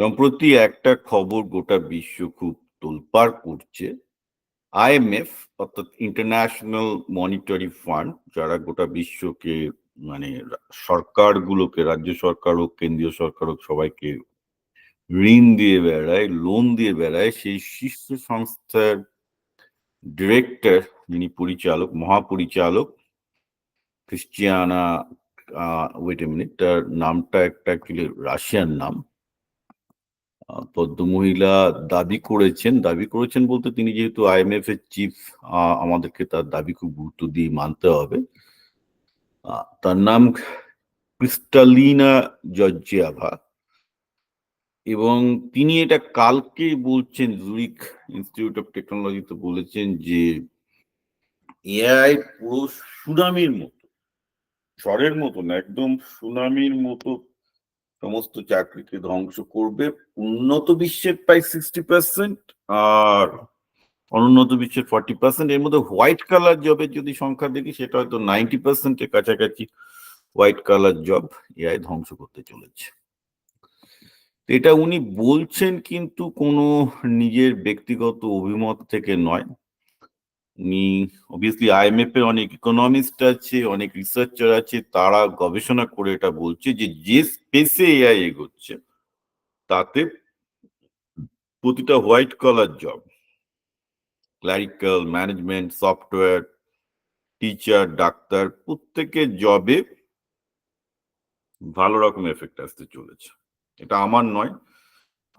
সম্প্রতি একটা খবর গোটা বিশ্ব খুব তোলপাড় করছে। আইএমএফ অর্থাৎ ইন্টারন্যাশনাল মনিটারি ফান্ড, যারা গোটা বিশ্বকে মানে সরকারগুলোকে, রাজ্য সরকার হোক, কেন্দ্রীয় সরকার হোক, সবাইকে ঋণ দিয়ে বেড়ায় লোন দিয়ে বেড়ায়, সেই শীর্ষ সংস্থার ডিরেক্টর যিনি পরিচালক, মহাপরিচালক ক্রিস্টিয়ানা ওয়েট এ মিনিট তার নামটা একটা রাশিয়ান নাম। পদ্মমহিলা দাবি করেছেন দাবি করেছেন বলতে তিনি যেহেতু আইএমএফ এর চিফ আমাদেরকে তার দাবি খুব গুরুত্ব দিয়ে মানতে হবে। তার নাম ক্রিস্টালিনা জর্জিয়াভা এবং তিনি এটা কালকে বলছেন জুরিক ইনস্টিটিউট অফ টেকনোলজিতে বলেছেন যে, এআই পুরো সুনামির মতো, ঝড়ের মতো না, একদম সুনামির মতো সমস্ত চাকরিকে ধ্বংস করবে। উন্নত বিশ্বের প্রায় সিক্সটি পার্সেন্ট আর অনুন্নত বিশ্বের ফর্টি পার্সেন্ট এর মধ্যে হোয়াইট কালার জবের যদি সংখ্যা দেখি, সেটা হয়তো নাইনটি পার্সেন্টের কাছাকাছি হোয়াইট কালার জব এআই ধ্বংস করতে চলেছে। এটা উনি বলছেন কিন্তু কোনো নিজের ব্যক্তিগত অভিমত থেকে নয়। উনি অবভিয়াসলি আইএমএফ এর অনেক ইকোনমিস্ট আছে, অনেক রিসার্চার আছে, তারা গবেষণা করে এটা বলছে যে যে স্পেসে এআই এগোচ্ছে, তাতে প্রতিটা white collar job clerical management software teacher doctor, প্রত্যেকের জবে ভালো রকম এফেক্ট আসতে চলেছে। এটা আমার নয়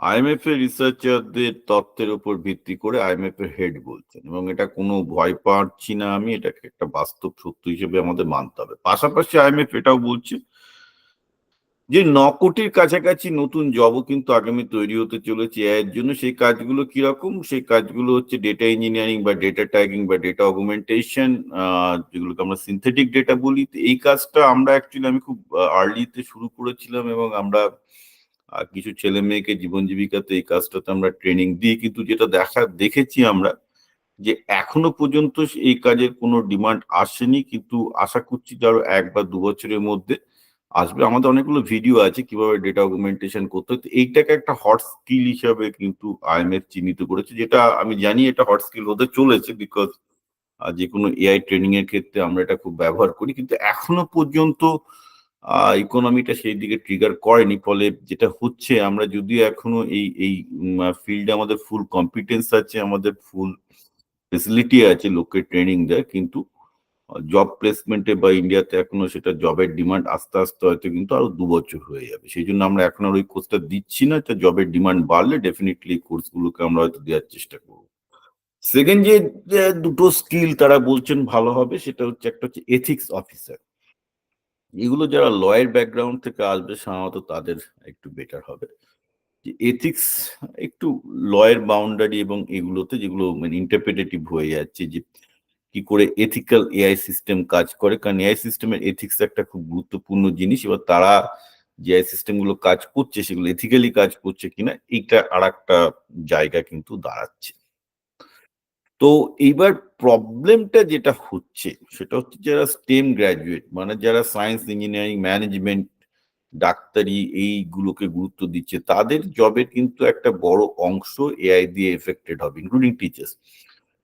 আইএমএফ এর রিসার্চারদের তত্ত্বের উপর ভিত্তি করে আইএমএফ এর হেড বলছেন এবং এটা কোনো ভয় পাচ্ছি না আমি, এটাকে একটা বাস্তব সত্য হিসেবে আমাদের মানতে হবে। পাশাপাশি আইএমএফ এটাও বলছে যে ন কোটির কাছাকাছি নতুন জবও কিন্তু আগামী তৈরি হতে চলেছে এর জন্য। সেই কাজগুলো কীরকম? সেই কাজগুলো হচ্ছে ডেটা ইঞ্জিনিয়ারিং বা ডেটা ট্যাগিং বা ডেটা অগুমেন্টেশন যেগুলোকে আমরা সিনথেটিক ডেটা বলি। এই কাজটা আমরা অ্যাকচুয়ালি আমি খুব আর্লিতে শুরু করেছিলাম এবং আমরা আহ, কিছু ছেলে মেয়েকে জীবন জীবিকাতে এই কাজটাতে আমরা ট্রেনিং দিই কিন্তু যেটা দেখা দেখেছি আমরা যে এখনও পর্যন্ত এই কাজের কোনো ডিমান্ড আসেনি কিন্তু আশা করছি যে আরও এক বা দু বছরের মধ্যে আসবে। আমাদের অনেকগুলো ভিডিও আছে কীভাবে ডেটা অগুমেন্টেশন করতে হয়। এইটাকে একটা হট স্কিল হিসাবে কিন্তু আইএমএফ চিহ্নিত করেছে যেটা আমি জানি এটা হট স্কিল হতে চলেছে বিকজ যে কোনো এআই ট্রেনিং এর ক্ষেত্রে আমরা এটা খুব ব্যবহার করি। কিন্তু এখনও পর্যন্ত ইকোনমিটা সেই দিকে ট্রিগার করেনি, ফলে যেটা হচ্ছে, আমরা যদিও এখনও এই এই ফিল্ডে আমাদের ফুল কম্পিটেন্স আছে, আমাদের ফুল ফেসিলিটি আছে লোককে ট্রেনিং দেয়, কিন্তু জব প্লেসমেন্টে বা ইন্ডিয়াতে এখনও সেটা জবের ডিমান্ড আস্তে আস্তে হয়তো কিন্তু আরও দু বছর হয়ে যাবে। সেই জন্য আমরা এখন আর ওই কোর্সটা দিচ্ছি না, তো জবের ডিমান্ড বাড়লে ডেফিনেটলি কোর্সগুলোকে আমরা হয়তো দেওয়ার চেষ্টা করব। সেকেন্ড যে দুটো স্কিল তারা বলছেন ভালো হবে, সেটা হচ্ছে একটা হচ্ছে এথিক্স অফিসার এগুলো যারা লয়ের ব্যাকগ্রাউন্ড থেকে আসবে, সাধারণত তাদের একটু বেটার হবে। যে এথিক্স একটু লয়ের বাউন্ডারি এবং এগুলোতে যেগুলো মানে ইন্টারপ্রিটেটিভ হয়ে যাচ্ছে যে কি করে এথিক্যাল এআই সিস্টেম কাজ করে। কারণ এআই সিস্টেমের এথিক্স একটা খুব গুরুত্বপূর্ণ জিনিস। এবার তারা যে এআই সিস্টেমগুলো কাজ করছে, সেগুলো এথিক্যালি কাজ করছে কিনা, এইটা আর একটা জায়গা কিন্তু দাঁড়াচ্ছে। তো এইবার প্রবলেমটা যেটা হচ্ছে, সেটা হচ্ছে যারা স্টেম গ্র্যাজুয়েট মানে যারা সায়েন্স ইঞ্জিনিয়ারিং ম্যানেজমেন্ট ডাক্তারি এইগুলোকে গুরুত্ব দিচ্ছে, তাদের জবের কিন্তু একটা বড় অংশ এআই দিয়ে এফেক্টেড হবে ইনক্লুডিং টিচার্স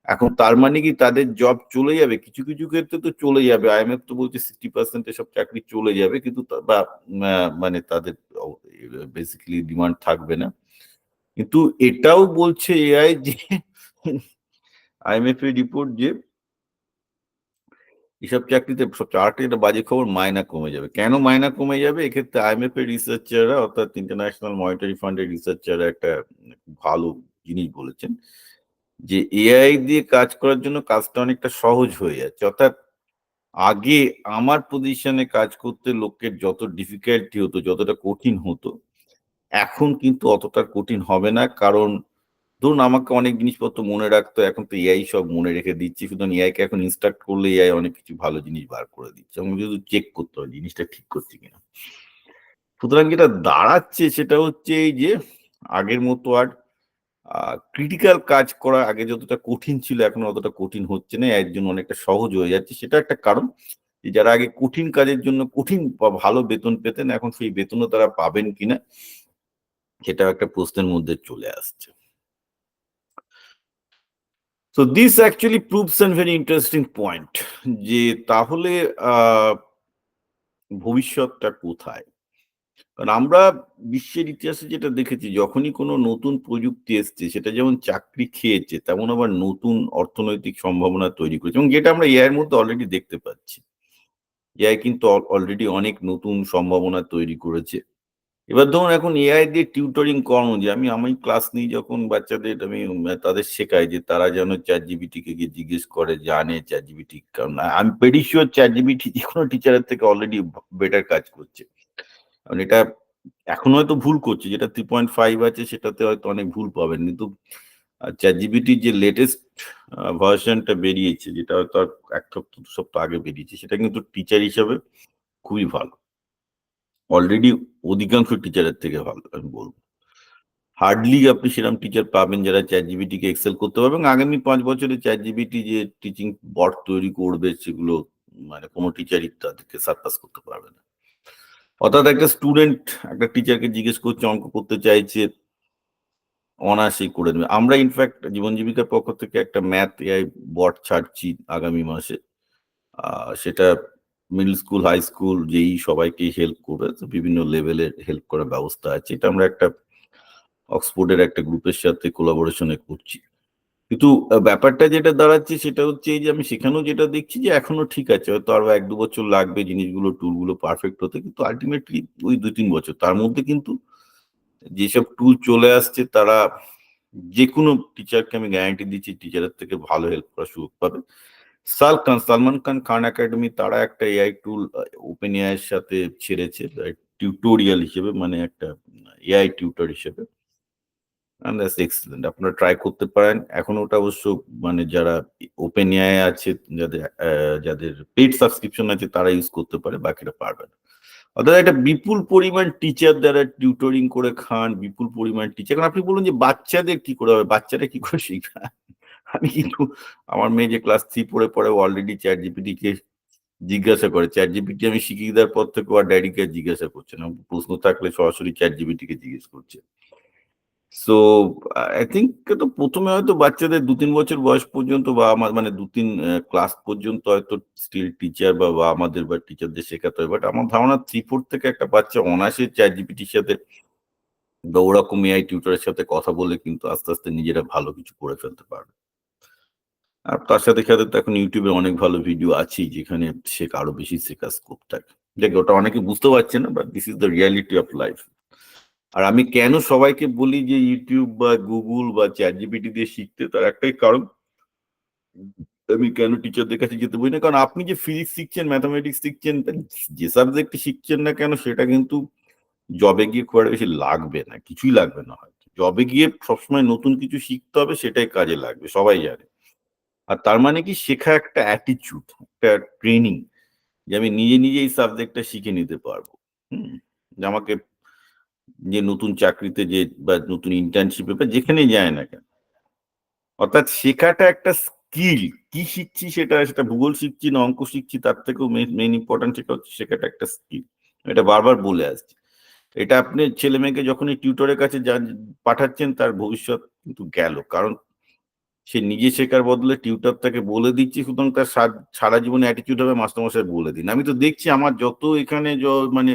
এখন তার মানে কি তাদের জব চলে যাবে? কিছু কিছু ক্ষেত্রে তো চলে যাবে। আইএমএফ তো বলছে সিক্সটি পার্সেন্ট এসব চাকরি চলে যাবে, কিন্তু বা মানে তাদের বেসিক্যালি ডিমান্ড থাকবে না। কিন্তু এটাও বলছে এআই যে আইএমএফ এর রিপোর্ট যে এসব চাকরিতে সবচেয়ে আরেকটা যেটা বাজে খবর মায়না কমে যাবে। কেন মায়না কমে যাবে? এক্ষেত্রে আইএমএফ এর রিসার্চাররা অর্থাৎ ইন্টারন্যাশনাল মনিটারি ফান্ডের রিসার্চাররা একটা ভালো জিনিস বলেছেন যে এআই দিয়ে কাজ করার জন্য কাজটা অনেকটা সহজ হয়ে যাচ্ছে। অর্থাৎ আগে আমার পজিশনে কাজ করতে লোকের যত ডিফিকাল্টি হতো, যতটা কঠিন হতো, এখন কিন্তু অতটা কঠিন হবে না। কারণ ধরুন আমাকে অনেক জিনিসপত্র মনে রাখতো, এখন তো এআই সব মনে রেখে দিচ্ছি। সুতরাং এআই কে এখন ইনস্ট্রাক্ট করলে এআই অনেক কিছু ভালো জিনিস বার করে দিচ্ছে। আমাকে শুধু চেক করতে হয়, জিনিসটা ঠিক করছি কিনা। সুতরাং যেটা দাঁড়াচ্ছে সেটা হচ্ছে এই যে, আগের মতো আর ক্রিটিক্যাল কাজ করা আগে যতটা কঠিন ছিল, এখন অতটা কঠিন হচ্ছে না। এর জন্য অনেকটা সহজ হয়ে যাচ্ছে। সেটা একটা কারণ যে, যারা আগে কঠিন কাজের জন্য কঠিন বা ভালো বেতন পেতেন, এখন সেই বেতনও তারা পাবেন কিনা সেটা একটা প্রশ্নের মধ্যে চলে আসছে। তো this actually proves an very interesting point যে তাহলে ভবিষ্যৎটা কোথায়? কারণ আমরা বিশ্বের ইতিহাসে যেটা দেখেছি, যখনই কোনো নতুন প্রযুক্তি এসছে, সেটা যেমন চাকরি খেয়েছে, তেমন আবার নতুন অর্থনৈতিক সম্ভাবনা তৈরি করেছে, এবং যেটা আমরা এআই এর মধ্যে অলরেডি দেখতে পাচ্ছি। এআই কিন্তু অলরেডি অনেক নতুন সম্ভাবনা তৈরি করেছে। এবার ধরুন এখন এআই দিয়ে টিউটরিং করানো যে আমি আমি ক্লাস নিই যখন বাচ্চাদের আমি তাদের শেখাই যে তারা যেন চ্যাট জিবিটিকে গিয়ে জিজ্ঞেস করে, জানে চ্যাট জিবিটি কারণ আমি পেডি শিওর চ্যাট জিবিটি যে কোনো টিচারের থেকে অলরেডি বেটার কাজ করছে। কারণ এটা এখন হয়তো ভুল করছে, যেটা থ্রি পয়েন্ট ফাইভ আছে সেটাতে হয়তো অনেক ভুল পাবেন। কিন্তু চ্যাট জিবিটির যে লেটেস্ট ভার্সনটা বেরিয়েছে, যেটা হয়তো এক সপ্তাহ, দু সপ্তাহ আগে বেরিয়েছে, সেটা কিন্তু টিচার হিসাবে খুবই ভালো। অলরেডি অধিকাংশ টিচারের থেকে ভালো, আমি বলব। হার্ডলি আপনি সেরকম টিচার পাবেন যারা চ্যাট জিবিটিকে এক্সেল করতে পারবেন আগামী পাঁচ বছরে চ্যাট জিবিটি যে টিচিং বট তৈরি করবে, সেগুলো মানে কোনো টিচারই তাদেরকে সারপাস করতে পারবে না। অর্থাৎ একটা স্টুডেন্ট একটা টিচারকে জিজ্ঞেস করছে, অঙ্ক করতে চাইছে, অনায়াসেই করে দেবে আমরা ইনফ্যাক্ট জীবন জীবিকার পক্ষ থেকে একটা ম্যাথ এআই বট ছাড়ছি আগামী মাসে। সেটা মিডল স্কুল হাই স্কুল যেই সবাইকেই হেল্প করবে বিভিন্ন লেভেলের হেল্প করার ব্যবস্থা আছে। এটা আমরা একটা অক্সফোর্ডের একটা গ্রুপের সাথে কোলাবোরেশনে করছি। কিন্তু ব্যাপারটা যেটা দাঁড়াচ্ছে সেটা হচ্ছে এই যে আমি সেখানেও যেটা দেখছি যে এখনও ঠিক আছে। হয়তো আরও এক দু বছর লাগবে জিনিসগুলো টুলগুলো পারফেক্ট হতে, কিন্তু আলটিমেটলি ওই দুই তিন বছর। তার মধ্যে কিন্তু যেসব টুল চলে আসছে, তারা যে কোনো টিচারকে আমি গ্যারান্টি দিচ্ছি টিচারের থেকে ভালো হেল্প করার সুযোগ পাবে। সাল খান সালমান খান খান একাডেমি তারা একটা এআই টুল ওপেন এআই সাথে ছেড়েছে টিউটোরিয়াল হিসেবে মানে একটা এআই টিউটর হিসেবে। And that's excellent, আপনারা ট্রাই করতে পারেন। এখন ওটা অবশ্য মানে যারা ওপেন এআই আছে, যাদের যাদের পেড সাবস্ক্রিপশন আছে, তারা ইউজ করতে পারে, বাকিরা পারবে না। অর্থাৎ একটা বিপুল পরিমাণ টিচার দ্বারা টিউটরিং করে খান, বিপুল পরিমাণ টিচার এখন আপনি বলুন যে বাচ্চাদের কি করে হবে, বাচ্চারা কি করে শিখবে? আমি কিন্তু আমার মেয়ে যে ক্লাস থ্রি পড়ে পড়ে অলরেডি চ্যাট জিপিটি কে জিজ্ঞাসা করে। চ্যাট জিপিটি আমি শিখিয়ে দেওয়ার পর থেকে আর ড্যাডিকে জিজ্ঞাসা করছে না। প্রশ্ন থাকলে সরাসরি চ্যাট জিপিটি কে জিজ্ঞেস করছে। সো আই থিঙ্ক তো প্রথমে হয়তো বাচ্চাদের দু তিন বছর বয়স পর্যন্ত বা আমার মানে দু তিন ক্লাস পর্যন্ত হয়তো স্টিল টিচার বা বা আমাদের বা টিচারদের শেখাতে হয়। বাট আমার ধারণা থ্রি ফোর থেকে একটা বাচ্চা অনায়াসে চ্যাট জিপিটির সাথে বা ওরকম এআই টিউটারের সাথে কথা বলে কিন্তু আস্তে আস্তে নিজেরা ভালো কিছু করে ফেলতে পারবে। আর তার সাথে সাথে তো এখন ইউটিউবে অনেক ভালো ভিডিও আছেই, যেখানে শেখা আরও বেশি শেখার স্কোপ থাকে। দেখ ওটা অনেকে বুঝতে পারছে না but this is the reality of life আর আমি কেন সবাইকে বলি যে ইউটিউব বা গুগল বা চ্যাট জিপিটি দিয়ে শিখতে, তার একটাই কারণ, আমি কেন টিচারদের কাছে যেতে বলি না? কারণ আপনি যে ফিজিক্স শিখছেন ম্যাথামেটিক্স শিখছেন যে সাবজেক্ট শিখছেন না কেন, সেটা কিন্তু জবে গিয়ে খুব একটা বেশি লাগবে না, কিছুই লাগবে না হয়তো। জবে গিয়ে সবসময় নতুন কিছু শিখতে হবে, সেটাই কাজে লাগবে, সবাই জানে। আর তার মানে কি শেখা একটা অ্যাটিচিউড একটা ট্রেনিং যে আমি নিজে নিজে এই সাবজেক্টটা শিখে নিতে পারব। হুম? যে আমাকে যে নতুন চাকরিতে যে বা নতুন ইন্টার্নশিপে বা যেখানে যায় না কেন। অর্থাৎ শেখাটা একটা স্কিল কি শিখছি সেটা সেটা ভূগোল শিখছি না অঙ্ক শিখছি, তার থেকেও মেন ইম্পর্টেন্ট সেটা হচ্ছে শেখাটা একটা স্কিল এটা বারবার বলে আসছি। এটা আপনি ছেলে মেয়েকে যখনই টিউটরের কাছে যান, পাঠাচ্ছেন, তার ভবিষ্যৎ কিন্তু গেল। কারণ সে নিজে শেখার বদলে টিউটর তাকে বলে দিচ্ছে, সুতরাং তার সারা জীবনে অ্যাটিটিউড হবে মাস্টারমশাই বলে দিন। আমি তো দেখছি আমার যত এখানে মানে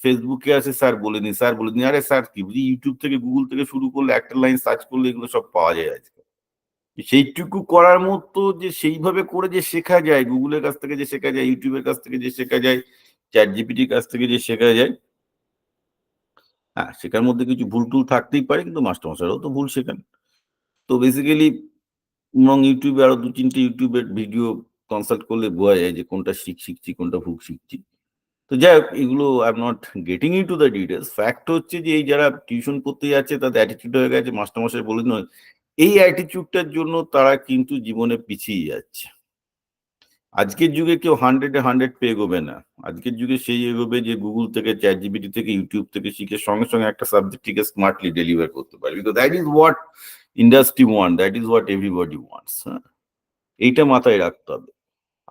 ফেসবুকে আছে, স্যার বলে দিন, স্যার বলে দিন। আরে স্যার কি বুঝি ইউটিউব থেকে গুগল থেকে শুরু করলে একটা লাইন সার্চ করলে এগুলো সব পাওয়া যায় আজকে। সেইটুকু করার মতো যে সেইভাবে করে যে শেখা যায় গুগলের কাছ থেকে যে শেখা যায় ইউটিউবের কাছ থেকে যে শেখা যায় চ্যাট জিপিটির কাছ থেকে যে শেখা যায় হ্যাঁ শেখার মধ্যে কিছু ভুল টুল থাকতেই পারে, কিন্তু মাস্টারমশাইরাও তো ভুল শেখান। তো বেসিক্যালি এবং ইউটিউবে আরও দু তিনটে ইউটিউবের ভিডিও কনসাল্ট করলে বোঝা যায় যে কোনটা শিখ শিখছি, কোনটা ভুল শিখছি। তো যাই হোক, এগুলো I am not getting into the details fact হচ্ছে যে এই যারা টিউশন করতে যাচ্ছে, তাদের অ্যাটিটিউড হয়ে গেছে, মাস্টারমশাই বলে নয় এই অ্যাটিটিউডটার জন্য তারা কিন্তু জীবনে পিছিয়ে যাচ্ছে। আজকের যুগে কেউ হান্ড্রেডে হান্ড্রেড পে এগোবে না। আজকের যুগে সেই এগোবে যে গুগল থেকে চ্যাট জিবিটি থেকে ইউটিউব থেকে শিখে সঙ্গে সঙ্গে একটা সাবজেক্টটিকে স্মার্টলি ডেলিভার করতে পারে because that is what industry want that is what everybody wants হ্যাঁ এইটা মাথায় রাখতে হবে।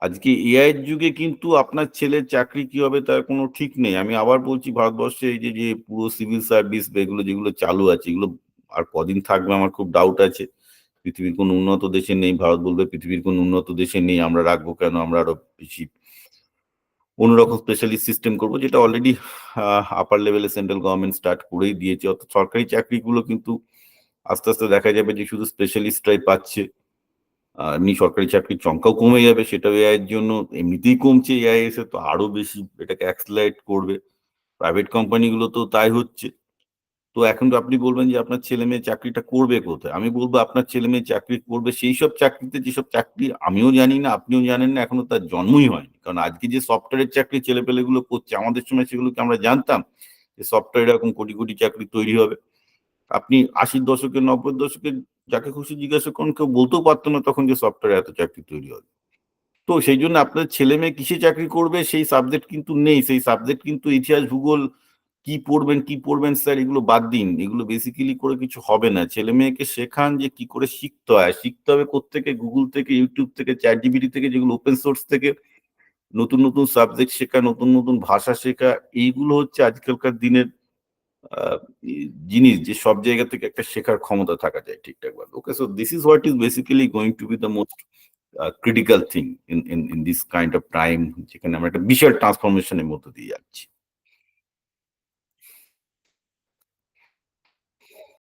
আজকে এআই এর যুগে কিন্তু আপনার ছেলের চাকরি কি হবে তার কোনো ঠিক নেই। আমি আবার বলছি, ভারতবর্ষে এই যে যে পুরো সিভিল সার্ভিস এগুলো যেগুলো চালু আছে, এগুলো আর কদিন থাকবে আমার খুব ডাউট আছে। পৃথিবীর কোনো উন্নত দেশে নেই, ভারত বলবে পৃথিবীর কোনো উন্নত দেশে নেই, আমরা রাখব কেন? আমরা আরও বেশি অন্যরকম স্পেশালিস্ট সিস্টেম করব, যেটা অলরেডি আপার লেভেলে সেন্ট্রাল গভর্নমেন্ট স্টার্ট করেই দিয়েছে। অর্থাৎ সরকারি চাকরিগুলো কিন্তু আস্তে আস্তে দেখা যাবে যে শুধু স্পেশালিস্টরাই পাচ্ছে। আহ, এমনি সরকারি চাকরির সংখ্যাও কমে যাবে সেটাও এআই এর জন্য। এমনিতেই কমছে এআই এসে তো আরও বেশি এটাকে অ্যাক্সলাইট করবে। প্রাইভেট কোম্পানিগুলো তো তাই হচ্ছে। তো এখন তো আপনি বলবেন যে আপনার ছেলে মেয়ে চাকরিটা করবে কোথায়? আমি বলব আপনার ছেলে মেয়ে চাকরি করবে সেই সব চাকরিতে যেসব চাকরি আমিও জানি না আপনিও জানেন না এখনও তার জন্মই হয়নি। কারণ আজকে যে সফটওয়্যারের চাকরি ছেলেপেলেগুলো করছে আমাদের সময় সেগুলোকে আমরা জানতাম যে সফটওয়্যার এরকম কোটি কোটি চাকরি তৈরি হবে। আপনি আশির দশকে, নব্বই দশকে যাকে খুশি জিজ্ঞাসা করুন, কেউ বলতেও পারতো না তখন যে সফটওয়্যার এত চাকরি তৈরি হবে। তো সেই জন্য আপনার ছেলে মেয়ে কিসে চাকরি করবে সেই সাবজেক্ট কিন্তু নেই। সেই সাবজেক্ট কিন্তু ইতিহাস, ভূগোল, কি পড়বেন কি পড়বেন স্যার এগুলো বাদ দিন। এগুলো বেসিক্যালি করে কিছু হবে না। ছেলে মেয়েকে শেখান যে কি করে শিখতে হয়। শিখতে হবে কোত্থেকে? গুগল থেকে ইউটিউব থেকে চ্যাট জিবিটি থেকে, যেগুলো ওপেন সোর্স থেকে। নতুন নতুন সাবজেক্ট শেখা, নতুন নতুন ভাষা শেখা, এইগুলো হচ্ছে আজকালকার দিনের জিনিস যে সব জায়গা থেকে একটা শেখার ক্ষমতা থাকা যায় ঠিকঠাক ভাবে। Okay so this is what is basically going to be the most critical thing in in in this kind of time যেখানে আমরা একটা বিশাল ট্রান্সফরমেশনের মধ্যে দিয়ে যাচ্ছি।